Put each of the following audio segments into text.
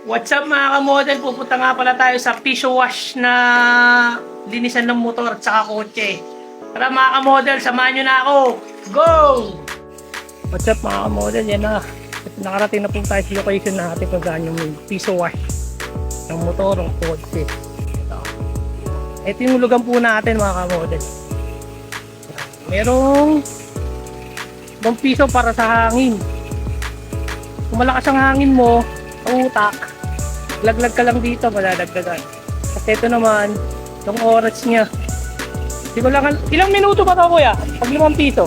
What's up mga kamodel? Pupunta nga pala tayo sa Piso Wash na linisan ng motor at saka kotse. Tara mga kamodel, samahan nyo na ako. Go! What's up mga kamodel? Yan na. Nakarating na po tayo sa location natin kung saan yung Piso Wash ng motor ng kotse. Ito. Ito yung lugan po natin mga kamodel. Merong 2 piso para sa hangin. Kung malakas ang hangin mo, utak, laglag ka lang dito, malalagdagan. Kasi ito naman, yung oras niya. Hindi ko lang, ilang minuto ba ito kuya? Pag limang piso?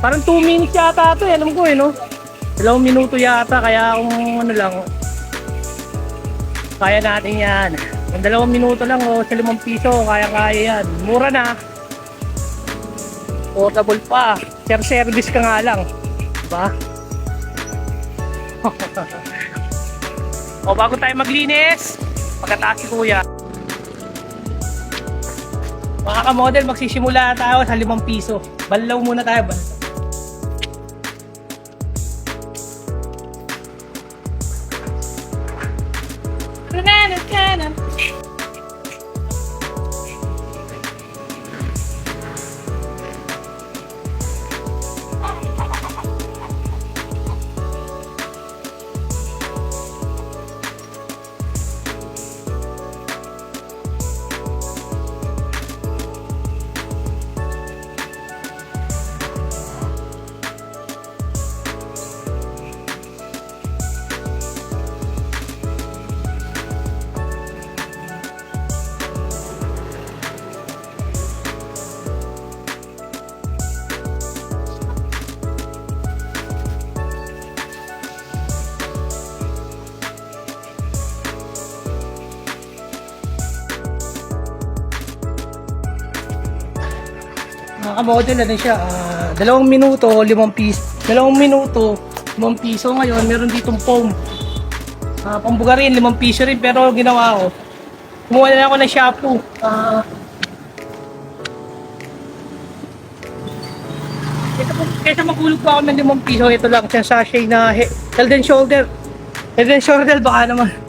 Parang 2 minutes yata ito, eh, alam ko eh, no? Dalawang minuto yata, kaya kung ano lang, kaya natin yan. Kung dalawang minuto lang, o sa limang piso, kaya-kaya yan. Mura na. Portable pa. Share service ka nga lang. Diba? O bago tayo maglinis, pagkataas si kuya. Mga ka-model, magsisimula tayo sa limang piso. Balaw muna tayo. Balaw. Mga ka-model, ano siya, ah, dalawang minuto, limang piso. Dalawang minuto, limang piso. Ngayon, meron ditong foam. Uh, pambugarin, limang piso rin. Pero ginawa ko, kumuha na ako ng shampoo. Ah, Kesa, kesa magulog pa ako ng limang piso, ito lang, sa sachet na he, head and shoulder. Head and shoulder, baka naman.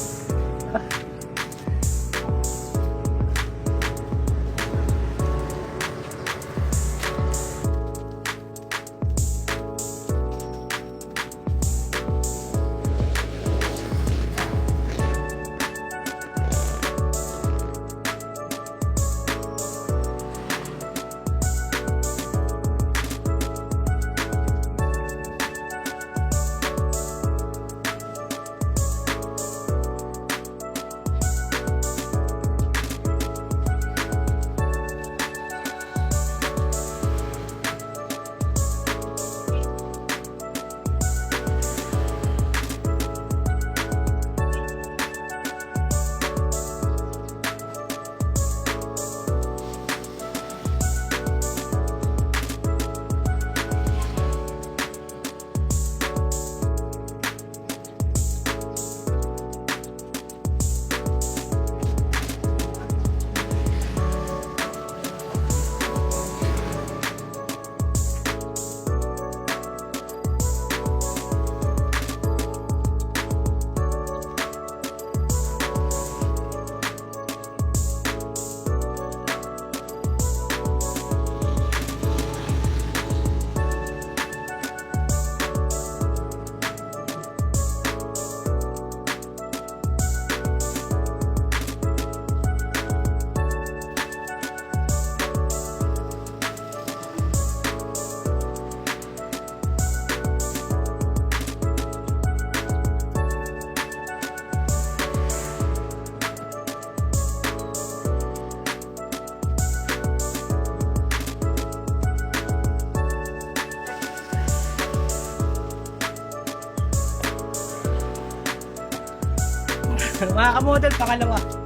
Mga ka-model, pangalawa.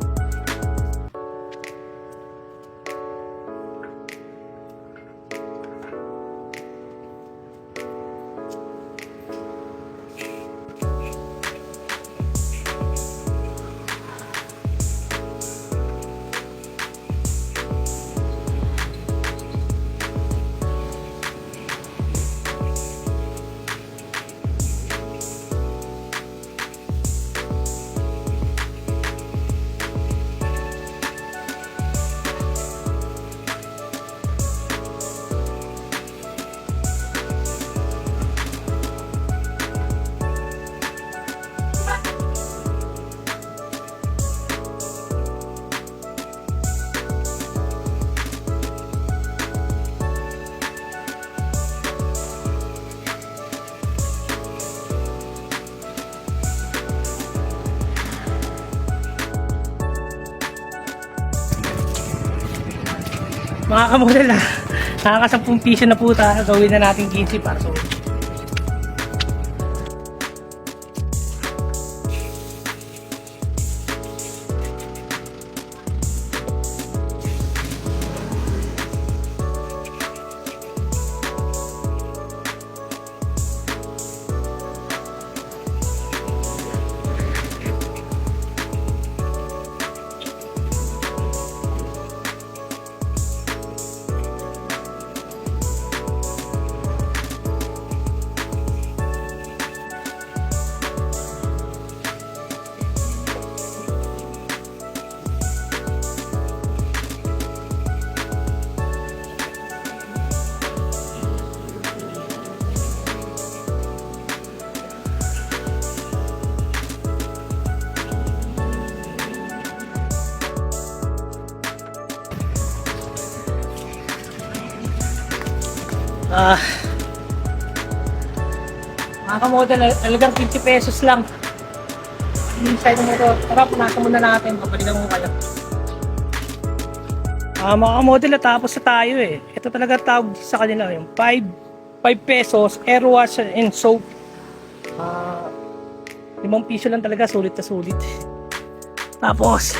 Mga kamodel ah, nakakasampung piso na po tayo. Gawin na natin 15 para sa Ah. Mga kamodel, alagang 50 pesos lang. Yung side mo ito, tara, punasan muna natin, papalitan mo kayo. Ah, mga kamodel, natapos na tayo eh. Ito talaga tawag sa kanila, yung 5, 5 pesos, air wash and soap. Ah, 5 piso lang talaga, sulit na sulit. Tapos,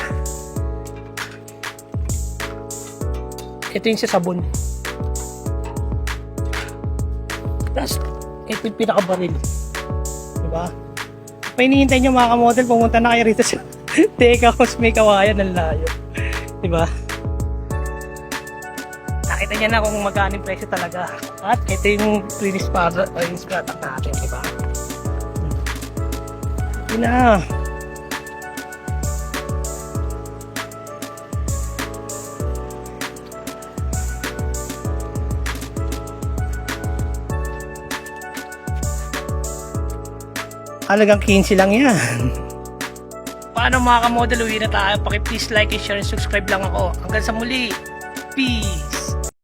ito yung sa sabon. Tapos, ito yung pinakabaril. Diba? Pa hinihintay nyo mga kamodel, pumunta na kayo rito sa Teka House may kawayan ng layo. Diba? Nakita niya na kung magkano yung presyo talaga. At ito yung finish product, uh, finish product natin, diba? Yun na. Halagang 15 lang yan. Paano mga kamodel, uwi na tayo. Paki-please like and share and subscribe lang ako. Hanggang sa muli. Peace!